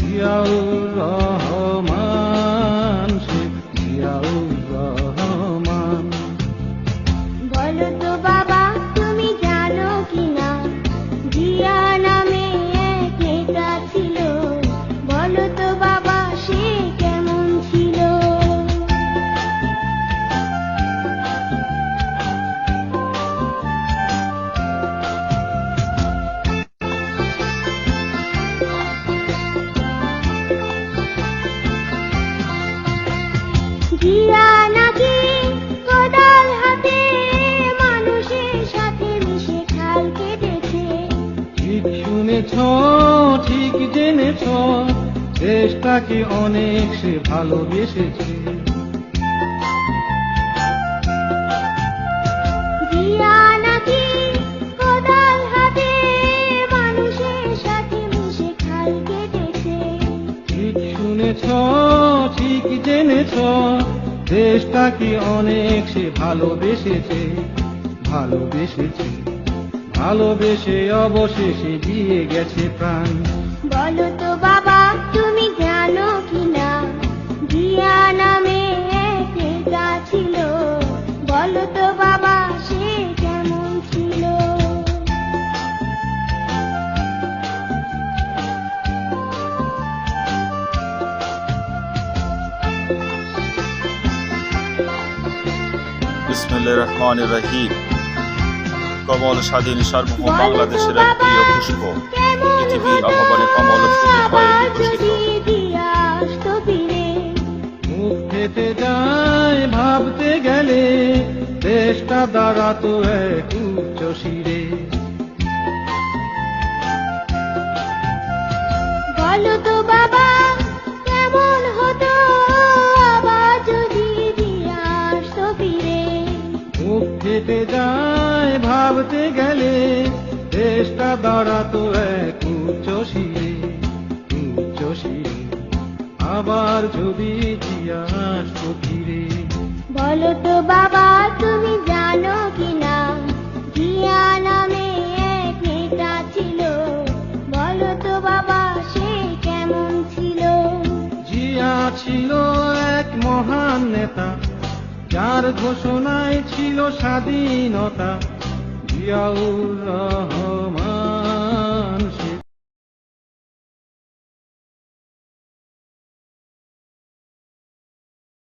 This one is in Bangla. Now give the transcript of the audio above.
জিয়াউর রহমান রহমান ঠিক জেনেছ? দেশটাকে অনেক সে ভালোবেসেছে? ঠিক জেনেছ দেশটাকে অনেক সে ভালোবেসেছে? ভালোবেসেছে। ভালোবেসে অবশেষে দিয়ে গেছে প্রাণ। বলো তো বাবা তুমি জানো কিনা? জিয়া নামে ছিল। বলো তো বাবা সে কেমন ছিল? বিসমুল্লাহ রহমান রহিম। কমল স্বাধীন সার্বভৌম বাংলাদেশের এক প্রিয় পুষ্প। পৃথিবীর অভাবনে কমল হয়ে বিকশিত। মুখ যায় ভাবতে গেলে দেশটা দাঁড়াতো এক উচ্চ শিরে। বলো তো গেলে দেশটা দাঁড়াতো এক উচ্চ শিরে উচ্চ শিরে আবার যদি ফিরে। বলো তো বাবা তুমি জানো কিনা? জিয়া নামে এক নেতা ছিল। বলো তো বাবা সে কেমন ছিল? জিয়া ছিল এক মহান নেতা। যার ঘোষণায় ছিল স্বাধীনতা। Yavrum